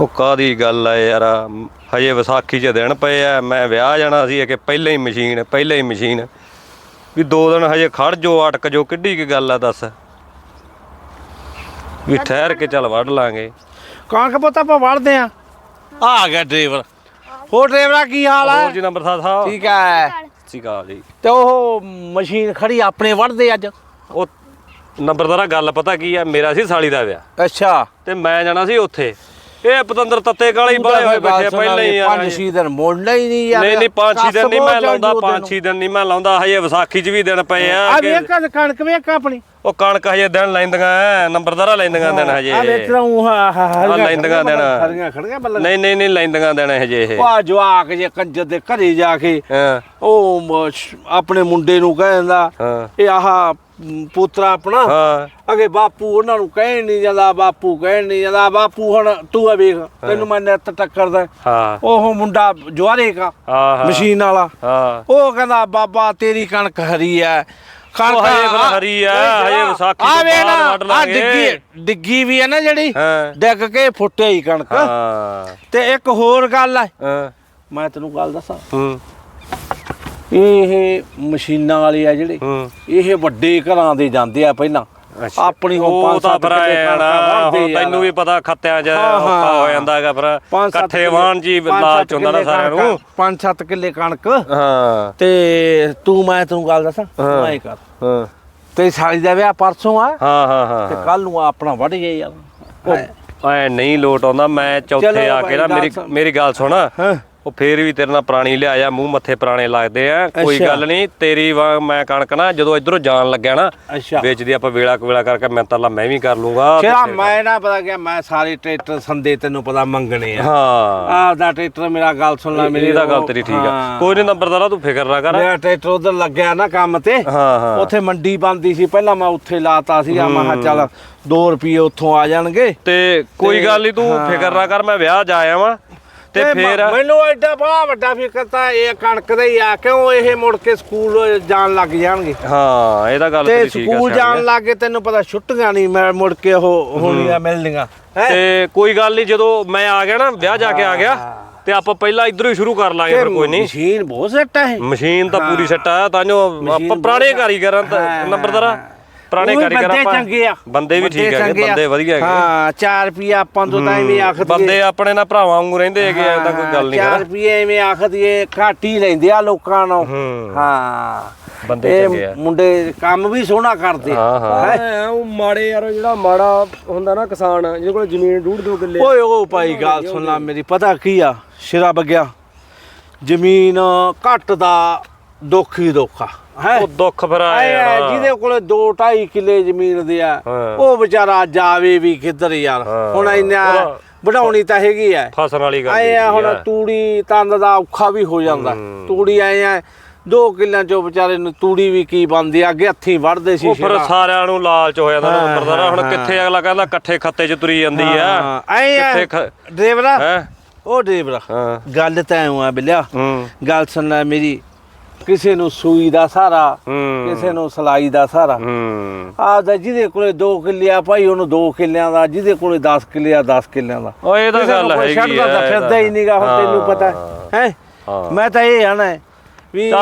ਉਹ ਕਾਦੀ ਗੱਲ ਆ ਯਾਰ? ਹਜੇ ਵਿਸਾਖੀ 'ਚ ਦਿਨ ਪਏ ਆ ਮੈਂ ਵਿਆਹ ਜਾਣਾ ਸੀ ਕਿ ਪਹਿਲਾਂ ਹੀ ਮਸ਼ੀਨ ਪਹਿਲਾਂ ਹੀ ਮਸ਼ੀਨ। ਵੀ ਦੋ ਦਿਨ ਹਜੇ ਖੜ ਜੋ ਅਟਕ ਜੋ ਕਿੱਡੀ ਕੀ ਗੱਲ ਆ ਦੱਸ? ਵੀ ਠਹਿਰ ਕੇ ਚੱਲ ਵੱਢ ਲਾਂਗੇ। ਕਣਕ ਪੁੱਤ ਆਪਾਂ ਵੜਦੇ ਆ। ਆ ਗਿਆ ਡਰਾਈਵਰ। ਹੋਰ ਡਰਾਈਵਰਾ ਕੀ ਹਾਲ ਹੋਰ ਹੈ ਜੀ ਨੰਬਰ ਸਾਹਿਬ। ਠੀਕ ਹੈ ਸਿਕਾ ਜੀ। ਤੇ ਉਹ ਮਸ਼ੀਨ ਖੜੀ ਆਪਣੇ ਵੜਦੇ ਅੱਜ। ਉਹ ਨੰਬਰਦਾਰਾ ਗੱਲ ਪਤਾ ਕੀ ਆ ਮੇਰਾ ਸੀ ਸਾਲੀ ਦਾ ਵਿਆਹ। ਅੱਛਾ। ਤੇ ਮੈਂ ਜਾਣਾ ਸੀ ਉੱਥੇ। ਇਹ ਪਤੰਦਰ ਤੱਤੇ ਕਾਲੇ ਬਾਲੇ ਹੋਏ ਬੈਠੇ ਪਹਿਲਾਂ ਹੀ ਯਾਰ ਪੰਜ ਛੇ ਦਿਨ ਮੁੜਨਾ ਹੀ ਨਹੀਂ ਯਾਰ। ਨਹੀਂ ਨਹੀਂ ਪੰਜ ਛੇ ਦਿਨ ਨਹੀਂ ਮੈਂ ਲਾਉਂਦਾ ਪੰਜ ਛੇ ਦਿਨ ਨਹੀਂ ਮੈਂ ਲਾਉਂਦਾ ਹਜੇ ਵਿਸਾਖੀ 'ਚ ਵੀ ਦਿਨ ਪਏ ਆ ਆ ਵੇਖ ਕਣਕ ਵੇਖ ਆਪਣੀ। ਉਹ ਕਣਕ ਹਜੇ ਦਿਨ ਲੈਂਦੀਆਂ ਨੰਬਰਦਾਰਾ ਲੈਂਦੀਆਂ ਦਿਨ ਹਜੇ। ਆ ਵੇਖ ਰਹਾ ਹਾਂ ਹਾਂ ਆ ਲੈਂਦੀਆਂ ਦਿਨ। ਖੜੀਆਂ ਖੜੀਆਂ ਬੱਲੇ। ਨਹੀਂ ਨਹੀਂ ਨਹੀਂ ਲੈਂਦੀਆਂ ਦਿਨ ਹਜੇ ਇਹ। ਆ ਜਵਾਕ ਜੇ ਕੰਜਰ ਦੇ ਘਰੇ ਜਾ ਕੇ ਉਹ ਆਪਣੇ ਮੁੰਡੇ ਨੂੰ ਕਹਿੰਦਾ ਇਹ ਆਹ ਪੁੱਤਰਾ ਆਪਣਾ। ਹਾਂ। ਅਗੇ ਬਾਪੂ ਉਹਨਾਂ ਨੂੰ ਕਹਿਣ ਨਹੀਂ ਜਾਂਦਾ ਬਾਪੂ ਕਹਿਣ ਨਹੀਂ ਜਾਂਦਾ ਬਾਪੂ ਹੁਣ ਤੂੰ ਆ ਵੇਖ ਤੈਨੂੰ ਮੈਂ ਨਿੱਤ ਟੱਕਰਦਾ। ਹਾਂ। ਉਹ ਮੁੰਡਾ ਜਵਾਰੇ ਕਾ ਮਸ਼ੀਨ ਵਾਲਾ। ਹਾਂ। ਉਹ ਕਹਿੰਦਾ ਬਾਬਾ ਤੇਰੀ ਕਣਕ ਹਰੀ ਐ। ਕਣਕ ਹਰੀ ਆ, ਹਜੇ ਵਿਸਾਖੀ ਆ ਵੇ ਨਾ। ਡਿੱਗੀ ਡਿੱਗੀ ਵੀ ਹੈ ਨਾ ਜਿਹੜੀ। ਡਿੱਗ ਕੇ ਫੁੱਟੇ ਹੀ ਕਣਕ। ਹਾਂ। ਤੇ ਇੱਕ ਹੋਰ ਗੱਲ ਐ। ਹਾਂ। ਮੈਂ ਤੈਨੂੰ ਗੱਲ ਦੱਸਾਂ? ਹੂੰ। ਇਹ ਮਸ਼ੀਨਾਂ ਵਾਲੇ ਆ ਜਿਹੜੇ ਹੂੰ। ਇਹ ਵੱਡੇ ਘਰਾਂ ਦੇ ਜਾਂਦੇ ਆ ਪਹਿਲਾਂ। ਆਪਣੀ ਉਹ ਪੰਜ ਤਾਂ ਸੱਤ ਹੁਣ ਯਾਰ। ਤੈਨੂੰ ਵੀ ਪਤਾ ਖੱਤਿਆਂ 'ਚ ਹਾਂ, ਔਖਾ ਹਾਂ। ਹੋ ਜਾਂਦਾ ਹੈਗਾ ਫਿਰ। ਇਕੱਠੇ ਵਾਹਣ ਜੀ ਲਾਲਚ ਹੁੰਦਾ ਨਾ ਸਾਰਿਆਂ ਨੂੰ। ਪੰਜ ਸੱਤ ਕਿੱਲੇ ਕਣਕ। ਹਾਂ। ਤੇ ਤੂੰ ਮੈਂ ਤੈਨੂੰ ਗੱਲ ਦੱਸਾਂ ਹਾਂ। ਮੈਂ ਕਰ। ਹਾਂ। ਤੇ ਸਾਲੀ ਦਾ ਵਿਆਹ ਪਰਸੋਂ ਆ। ਹਾਂ ਹਾਂ ਹਾਂ ਤੇ ਕੱਲ ਨੂੰ ਆਪਣਾ ਵੱਢ ਗਏ ਯਾਰ। ਐ ਨਹੀਂ ਲੋਟ ਆਉਂਦਾ ਮੈਂ ਚੌਥੇ ਆ ਕੇ ਨਾ ਮੇਰੀ। ਮੇਰੀ ਗੱਲ ਸੁਣ। ਹਾਂ। ਉਹ ਫੇਰ ਵੀ ਤੇਰੇ ਨਾਲ ਪੁਰਾਣੀ ਲਿਆਇਆ ਮੂੰਹ ਮੱਥੇ ਪੁਰਾਣੇ ਲੱਗਦੇ ਆ। ਕੋਈ। ਗੱਲ ਨਹੀਂ ਤੇਰੀ ਮੈਂ ਕਣਕ ਨਾ ਜਦੋਂ ਇਧਰੋਂ ਜਾਣ ਲੱਗਿਆ ਨਾ ਵੇਚਦੀ ਆਪਾਂ ਵੇਲਾ ਕੁ ਵੇਲਾ ਕਰਕੇ ਮੈਂ ਤਾਂ ਲਾ ਮੈਂ ਵੀ ਕਰ ਲੂੰਗਾ ਫਿਰ- ਮੈਂ ਨਾ ਪਤਾ ਕਿ ਮੈਂ ਸਾਰੇ ਟਰੈਕਟਰ ਸੰਦੇ ਤੈਨੂੰ ਪਤਾ ਮੰਗਣੇ ਆ। ਹਾਂ। ਆਪਦਾ ਟਰੈਕਟਰ ਮੇਰਾ ਗੱਲ ਸੁਣ ਲੈ ਮੇਰੀ ਇਹਦਾ ਗੱਲ ਤੇਰੀ ਠੀਕ ਆ। ਕੋਈ ਨਹੀਂ ਨੰਬਰਦਾਰਾ ਤੂੰ ਫਿਕਰ ਨਾ ਕਰ। ਮੇਰਾ ਟਰੈਕਟਰ ਉਧਰ ਲੱਗਿਆ ਨਾ ਕੰਮ ਤੇ ਹਾਂ ਹਾਂ। ਉੱਥੇ ਮੰਡੀ ਬੰਦੀ ਸੀ ਪਹਿਲਾਂ ਮੈਂ ਉੱਥੇ ਲਾਤਾ ਸੀਗਾ ਮੈਂ ਕਿਹਾ ਚੱਲ 2 ਰੁਪਏ ਉੱਥੋਂ ਆ ਜਾਣਗੇ। ਤੇ ਕੋਈ ਗੱਲ ਨਹੀਂ ਤੂੰ। ਫਿਕਰ ਨਾ ਕਰ ਮੈਂ ਵਿਆਹ ਜਾ ਆਵਾਂ ਤੇ ਮ- ਫੇਰ ਮੈਨੂੰ ਐਡਾ ਬੜਾ ਵੱਡਾ ਫਿਕਰ ਤਾਂ ਇਹ ਕਣਕ ਦਾ ਹੀ ਆ ਕਿਉਂ ਇਹ ਮੁੜ ਕੇ ਸਕੂਲ ਜਾਣ ਲੱਗ ਜਾਣਗੇ? ਹਾਂ ਇਹਦਾ ਗੱਲ ਤੇ ਤੇਰੀ ਠੀਕ ਆ ਸਕੂਲ ਸਿਆਣੀ ਜਾਣ। ਲੱਗ ਗਏ ਤੈਨੂੰ ਪਤਾ ਛੁੱਟੀਆਂ ਨਹੀਂ ਮੈਂ ਮੁੜ ਕੇ ਉਹ ਹੋਣੀਆਂ ਮਿਲਣੀਆਂ ਹੈ? ਤੇ ਕੋਈ ਗੱਲ ਨਹੀਂ ਜਦੋਂ ਮੈਂ ਆ ਗਿਆ ਨਾ ਵਿਆਹ ਜਾ ਕੇ ਆ ਗਿਆ ਤੇ ਆਪਾਂ ਪਹਿਲਾਂ ਇਧਰੋਂ ਹੀ ਸ਼ੁਰੂ ਕਰ ਲਾਂਗੇ ਫਿਰ ਕੋਈ ਨਹੀਂ। ਮਸ਼ੀਨ ਬਹੁਤ ਸੈੱਟ ਹੈ ਮਸ਼ੀਨ ਤਾਂ ਪੂਰੀ ਸੈੱਟ ਆ ਤਾਂ ਜੋ ਆਪਾਂ ਪੁਰਾਣੇ ਕਾਰੀਗਰਾਂ ਹਾਂ, ਨੰਬਰਦਾਰਾ। ਪੁਰਾਣੇ ਕਾਰੀਗਰ ਬੰਦੇ ਆਪਾਂ ਚੰਗੇ ਆ। ਬੰਦੇ ਵੀ ਠੀਕ ਹੈਗੇ। ਬੰਦੇ ਵਧੀਆ ਹੈਗੇ। ਹਾਂ 4 ਰੁਪਏ ਆਪਾਂ ਤੋਂ ਤਾਂ ਐਵੇਂ ਆਖ ਦਈਏ ਬੰਦੇ ਆਪਣੇ ਨਾਲ ਭਰਾਵਾਂ ਵਾਂਗੂ ਰਹਿੰਦੇ ਹੈਗੇ ਐ ਤਾਂ ਕੋਈ ਗੱਲ ਨਹੀਂ 4 ਕਰ ਰੁਪਏ ਐਵੇਂ ਆਖ ਦਈਏ ਘੱਟ ਲੈਂਦੇ ਆ ਲੋਕਾਂ ਨੂੰ ਹੂੰ। ਬੰਦੇ ਚੰਗੇ ਆ। ਮੁੰਡੇ ਕੰਮ ਵੀ ਸੋਹਣਾ ਕਰਦੇ ਆ। ਹਾਂ ਹਾਂ। ਉਹ ਮਾੜੇ ਯਾਰ ਜਿਹੜਾ ਮਾੜਾ ਹੁੰਦਾ ਨਾ ਕਿਸਾਨ ਜਿਹਦੇ ਕੋਲ ਜ਼ਮੀਨ ਡੂਢ ਦੋ ਕਿੱਲੇ ਓਏ ਉਹ ਭਾਈ ਗੱਲ ਸੁਣ ਲੈ ਮੇਰੀ ਪਤਾ ਕੀ ਆ? ਸ਼ਿਰਾ ਬਗਿਆ ਜ਼ਮੀਨ ਘੱਟ ਦਾ ਦੁੱਖ ਹੀ ਦੁੱਖ ਆ। ਹੈ? ਉਹ ਦੁੱਖ ਫਿਰ ਆਏ ਆਇਆ ਆ, ਜਿਹਦੇ ਕੋਲੇ 2 2.5 ਕਿੱਲੇ ਜ਼ਮੀਨ ਦੇ ਆ। ਉਹ ਵਿਚਾਰਾ ਜਾਵੇ ਵੀ ਕਿੱਧਰ ਯਾਰ। ਹੁਣ ਇੰਨਾ ਵਢਾਉਣੀ ਤਾਂ ਹੈਗੀ ਆ ਫਸਣ ਵਾਲੀ ਗੱਲ ਆਏ ਆ ਹੁਣ। ਤੂੜੀ ਤੰਦ ਦਾ ਔਖਾ ਵੀ ਹੋ ਜਾਂਦਾ। ਤੂੜੀ ਆਏ ਆ ਦੋ ਕਿੱਲਿਆਂ ਚੋਂ ਵਿਚਾਰੇ ਨੂੰ ਤੂੜੀ ਵੀ ਕੀ ਬੰਦੀ ਅੱਗੇ ਹੱਥੀਂ ਵੜਦੇ ਸੀ ਫਿਰ ਸ਼ੇਰਾ। ਸਾਰਿਆਂ ਨੂੰ ਲਾਲਚ ਹੋ ਜਾਂਦਾ ਨੰਬਰਦਾਰਾ ਹੁਣ ਕਿੱਥੇ ਅਗਲਾ ਕਹਿੰਦਾ ਇਕੱਠੇ ਖੱਤੇ 'ਚ ਤੁਰੀ ਜਾਂਦੀ ਆ। ਖ- ਡਰਾਈਵਰਾ ਹੈ? ਉਹ ਡਰਾਈਵਰਾ ਗੱਲ ਤਾਂ ਐਂ ਆ ਬਿਲਿਆ। ਗੱਲ ਸੁਣ ਲੈ ਮੇਰੀ ਕਿਸੇ ਨੂੰ ਸੂਈ ਦਾ ਸਹਾਰਾ ਹੂੰ। ਕਿਸੇ ਨੂੰ ਸਲਾਈ ਦਾ ਸਹਾਰਾ। ਹੂੰ। ਆਪਦਾ ਜਿਹਦੇ ਕੋਲੇ 2 ਕਿੱਲੇ ਆ ਭਾਈ ਉਹਨੂੰ 2 ਕਿੱਲਿਆਂ ਦਾ ਜਿਹਦੇ ਕੋਲੇ 10 ਕਿੱਲੇ ਆ 10 ਕਿੱਲਿਆਂ ਦਾ। ਉਹ ਇਹ ਤਾਂ ਗੱਲ ਹੈਗੀ ਛੱਡਦਾ ਆ, ਇਹ ਫਿਰਦਾ ਹੀ ਨਹੀਂਗਾ ਹੁਣ ਤੈਨੂੰ ਪਤਾ। ਹੈ? ਹਾਂ। ਮੈਂ ਤਾਂ ਇਹ ਆਣਾ ਵੀ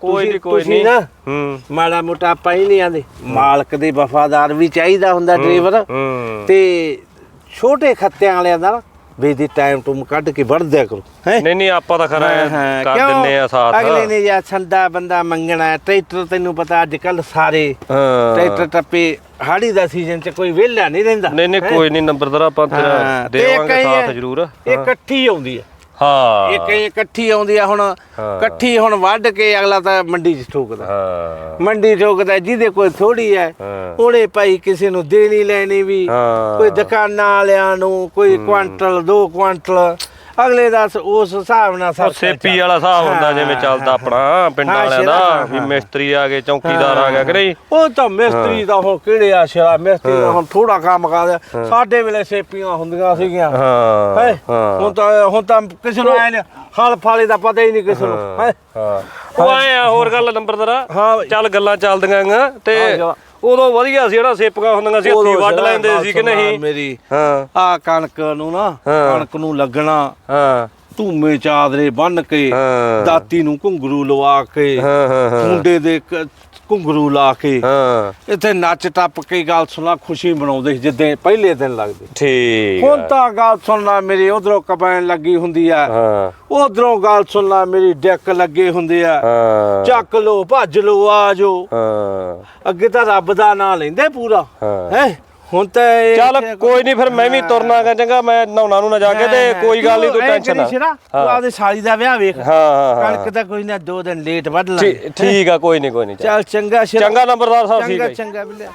ਕੋਈ ਨਹੀਂ ਕੋਈ ਨਹੀਂ ਨਾ। ਹੂੰ। ਮਾੜਾ ਮੋਟਾ ਹੀ ਨਹੀਂ ਆਂਦੇ। ਮਾਲਕ ਦੇ ਵਫਾਦਾਰ ਵੀ ਚਾਹੀਦਾ ਹੁੰਦਾ ਡਰਾਈਵਰ। ਹੂੰ। ਤੇ ਛੋਟੇ ਖੱਤਿਆਂ ਵਾਲਿਆਂ ਦਾ ਨਾ ਵੀ ਦੀ ਟਾਈਮ ਟੂਮ ਕੱਢ ਕੇ ਵੜਦਿਆ ਕਰੋ ਹੈ? ਨਹੀਂ ਨਹੀਂ ਆਪਾਂ ਤਾਂ ਖਰਾ ਕਰ ਦਿੰਨੇ ਆ ਸਾਥ। ਅਗਲੇ ਨੇ ਜਾਂ ਸੰਦਾ ਬੰਦਾ ਮੰਗਣਾ ਹੈ। ਟਰੈਕਟਰ ਤੈਨੂੰ ਪਤਾ ਅੱਜ ਕੱਲ ਸਾਰੇ ਹਾਂ। ਟਰੈਕਟਰ ਟੱਪੇ ਹਾੜੀ ਦਾ ਸੀਜ਼ਨ ਚ ਕੋਈ ਵਿਹਲਾ ਨਹੀਂ ਰਹਿੰਦਾ ਨਹੀਂ ਨਹੀਂ? ਕੋਈ ਨਹੀਂ ਨੰਬਰਦਾਰਾ ਆਪਾਂ ਤੇਰਾ ਦੇਵਾਂਗੇ ਸਾਥ ਜ਼ਰੂਰ। ਇਕੱਠੀ ਆਉਂਦੀ ਹੈ। ਹਾਂ। ਇਹ ਇਕੱਠੀ ਆਉਂਦੀ ਆ ਹੁਣ ਇਕੱਠੀ ਹੁਣ ਵੱਢ ਕੇ ਅਗਲਾ ਤਾਂ ਮੰਡੀ 'ਚ ਠੋਕਦਾ। ਹਾਂ। ਮੰਡੀ ਠੋਕਦਾ ਜਿਹਦੇ ਕੋਲ ਥੋੜੀ ਹਾਂ। ਉਹਨੇ ਭਾਈ ਕਿਸੇ ਨੂੰ ਦੇਣੀ ਲੈਣੀ ਵੀ। ਕੋਈ ਦੁਕਾਨਾਂ ਵਾਲਿਆਂ ਨੂੰ ਕੋਈ ਕੁਆਂਟਲ ਦੋ ਕੁਆਂਟਲ ਅਗਲੇ ਦਾ ਉਸ ਹਿਸਾਬ ਨਾਲ ਉਹ ਸਭ ਸੇਪੀ ਵਾਲਾ ਹਿਸਾਬ ਹੁੰਦਾ ਜਿਵੇਂ ਚੱਲਦਾ ਆਪਣਾ ਪਿੰਡਾਂ ਵਾਲਿਆਂ ਦਾ ਵੀ। ਮਿਸਤਰੀ ਆ ਗਏ ਚੌਕੀਦਾਰ ਆ ਗਿਆ ਕਿ ਨਹੀਂ? ਉਹ ਤਾਂ ਮਿਸਤਰੀ ਦਾ ਹੁਣ ਕਿਹੜੇ ਆ ਸ਼ਰਾ? ਮਿਸਤਰੀ ਦਾ ਹੁਣ ਥੋੜਾ ਕੰਮ ਕਰਦਾ ਸਾਡੇ ਵੇਲੇ ਸੇਪੀਆਂ ਹੁੰਦੀਆਂ ਸੀਗੀਆਂ। ਹਾਂ ਹੁਣ ਤਾਂ ਹੁਣ ਤਾਂ ਕਿਸੇ ਨੂੰ ਐ ਹਲ ਫਾਲੇ ਦਾ ਪਤਾ ਹੀ ਨਹੀਂ ਕਿਸੇ ਨੂੰ ਹੈ। ਉਹ ਆਏ ਆ ਹੋਰ ਗੱਲ ਨੰਬਰਦਾਰਾ ਹਾਂ। ਬਈ। ਚੱਲ ਗੱਲਾਂ ਚੱਲਦੀਆਂ ਆਂ ਤੇ। ਉਦੋਂ ਵਧੀਆ ਸੀ ਜਿਹੜਾ ਸੇਪੀਆਂ ਹੁੰਦੀਆਂ ਸੀ ਹੱਥੀ ਵੱਢ ਲੈਂਦੇ ਸੀ ਕਿ ਨਹੀਂ? ਮੇਰੀ ਹਾਂ। ਆ ਕਣਕ ਨੂੰ ਨਾ। ਕਣਕ ਨੂੰ ਲੱਗਣਾ। ਹਾਂ। ਧੂਮੇ ਚਾਦਰੇ ਬੰਨ ਕੇ। ਦਾਤੀ ਨੂੰ ਘੁੰਗਰੂ ਲਵਾ ਕੇ ਹਾਂ ਹਾਂ ਹਾਂ। ਮੁੰਡੇ ਦੇ ਘੁੰਗਰੂ ਲਾ ਕੇ ਹਾਂ। ਇੱਥੇ ਨੱਚ ਟੱਪ ਕੇ ਗੱਲ ਸੁਣਾ ਖੁਸ਼ੀ ਮਨਾਉਂਦੇ ਸੀ ਜਿੱਦੇ ਪਹਿਲੇ ਦਿਨ ਲੱਗਦੇ। ਠੀਕ ਹੁਣ। ਤਾਂ ਗੱਲ ਸੁਣਨਾ ਮੇਰੀ ਉਧਰੋਂ ਕਬੈਨ ਲੱਗੀ ਹੁੰਦੀ ਆ ਹਾਂ। ਉਧਰੋਂ ਗੱਲ ਸੁਣਨਾ ਮੇਰੀ ਡੈਕ ਲੱਗੇ ਹੁੰਦੇ ਆ। ਹਾਂ। ਚੱਕ ਲੋ ਭੱਜ ਲੋ ਆ ਜੋ ਹਾਂ। ਅੱਗੇ ਤਾਂ ਰੱਬ ਦਾ ਨਾਂ ਲੈਂਦੇ ਪੂਰਾ। ਹਾਂ। ਹੈ? ਹੁਣ ਤਾਂ ਇਹ ਚੱਲ ਕੋਈ ਨਹੀਂ ਫਿਰ ਮੈਂ ਵੀ ਤੁਰਨਾ ਗਾ ਚੰਗਾ ਮੈਂ ਨਹਾਉਣਾ ਨੂੰ ਨਾ ਜਾ ਕੇ ਤੇ ਕੋਈ ਗੱਲ ਨਹੀਂ ਤੂੰ ਟੈਨਸ਼ਨ ਨਾ। ਤੂੰ ਆਪਦੇ ਸਾਲੀ ਦਾ ਵਿਆਹ ਵੇਖ। ਹਾਂ ਹਾਂ ਕਣਕ ਤਾਂ ਕੋਈ ਨਾ ਦੋ ਦਿਨ ਲੇਟ ਵੱਢ ਲਾਂਗੇ। ਠੀਕ- ਆ ਕੋਈ ਨਹੀਂ ਕੋਈ ਨਹੀਂ ਚੱਲ। ਚੰਗਾ ਸ਼ੇਰਾ। ਚੰਗਾ ਨੰਬਰਦਾਰ ਸਾਹਿਬ ਠੀਕ ਚੰਗਾ ਹੈ। ਚੰਗਾ ਬਿਲਿਆ